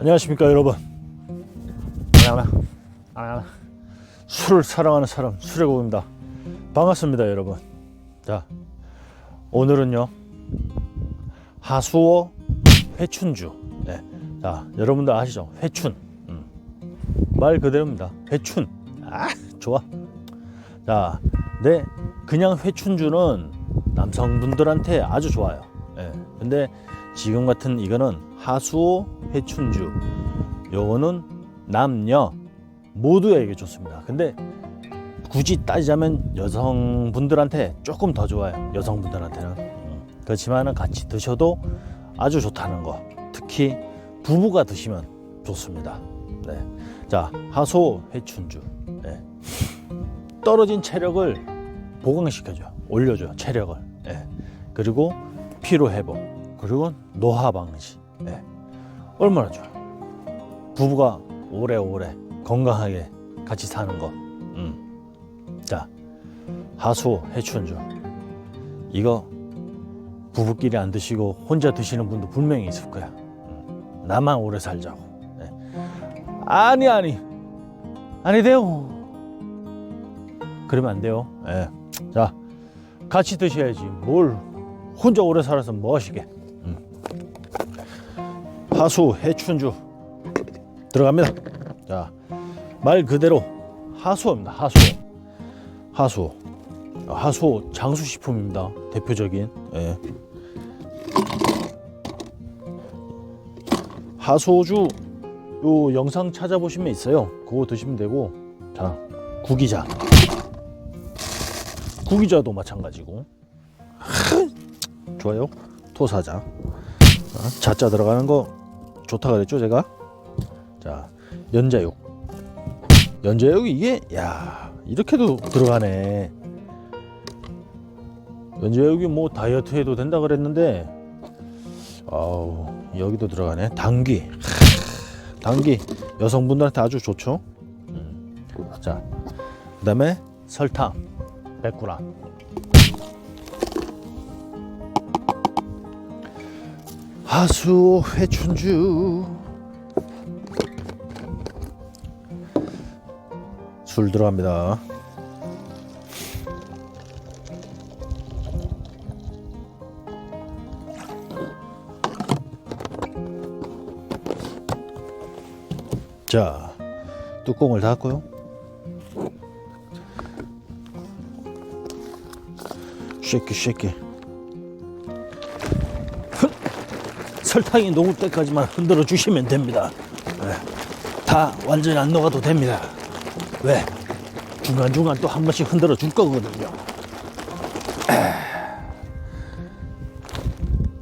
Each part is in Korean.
안녕하십니까 여러분. 술을 사랑하는 사람 수레고입니다. 반갑습니다 여러분. 자 오늘은요 하수오 회춘주. 네. 자 여러분들 아시죠? 회춘. 음. 말 그대로입니다. 회춘. 아 좋아. 자 네, 그냥 회춘주는 남성분들한테 아주 좋아요. 예. 근데 지금 같은 이거는 하수오 회춘주. 요거는 남녀 모두에게 좋습니다. 근데 굳이 따지자면 여성분들한테 조금 더 좋아요 여성분들한테는. 음. 그렇지만 같이 드셔도 아주 좋다는 거. 특히 부부가 드시면 좋습니다. 네. 자 하수오 회춘주. 네. 떨어진 체력을 보강시켜줘 올려줘요 체력을. 예. 그리고 피로 회복 그리고 노화 방지 예. 얼마나 좋아 부부가 오래오래 건강하게 같이 사는 거 음. 자 하수 해춘주 이거 부부끼리 안 드시고 혼자 드시는 분도 분명히 있을 거야 음. 나만 오래 살자고 예. 아니 아니 아니 돼요 그러면 안 돼요 예. 자 같이 드셔야지 뭘 혼자 오래 살아서 뭐 하시게 음. 하수 해춘주. 들어갑니다. 자 말 그대로 하수입니다. 하수 하수 하수 장수식품입니다. 대표적인 예. 하수주 요 영상 찾아보시면 있어요. 그거 드시면 되고. 자 구기자. 구기자도 마찬가지고. 좋아요. 토사자. 자, 자자 들어가는 거 좋다 그랬죠 제가? 자 연자육. 연자육 이게 야 이렇게도 들어가네. 연자육이 뭐 다이어트 해도 된다 그랬는데 아우 여기도 들어가네. 당귀. 당귀. 여성분들한테 아주 좋죠? 음. 자 그 다음에 설탕. 100g 하수 회춘주. 술 들어갑니다. 자 뚜껑을 닫고요. 쉐키 쉐키 설탕이 녹을 때까지만 흔들어 주시면 됩니다. 네. 다 완전히 안 녹아도 됩니다. 왜? 중간중간 또 한 번씩 흔들어 줄 거거든요. 에.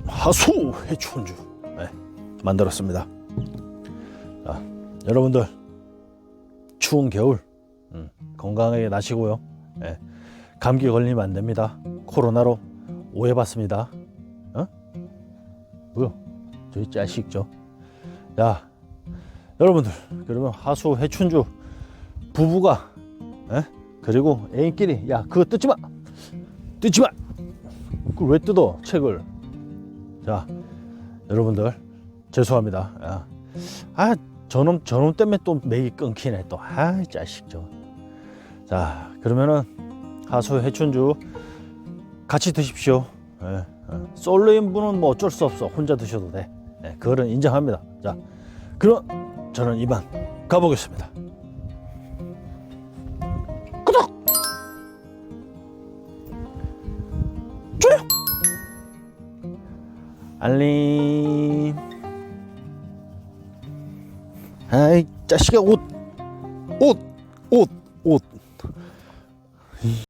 하수 해춘주 네. 만들었습니다. 자, 여러분들 추운 겨울 음, 건강하게 나시고요. 네. 감기 걸리면 안 됩니다. 코로나로 오해받습니다. 어? 뭐요? 저희 자식죠. 야, 여러분들 그러면 하수 해춘주 부부가 에? 그리고 애인끼리 야 그거 뜯지 마, 뜯지 마. 그걸 왜 뜯어 책을? 자, 여러분들 죄송합니다. 야. 아 저놈 저놈 때문에 또 맥이 끊기네 또. 아 자식 저. 자 그러면은 하수 해춘주 같이 드십시오. 예, 예. 솔로인 분은 뭐 어쩔 수 없어. 혼자 드셔도 돼. 예, 그거는 인정합니다. 자, 그럼 저는 이만 가보겠습니다. 구독! 좋아요! 알림. 아이, 자식아, 옷! 옷! 옷! 옷!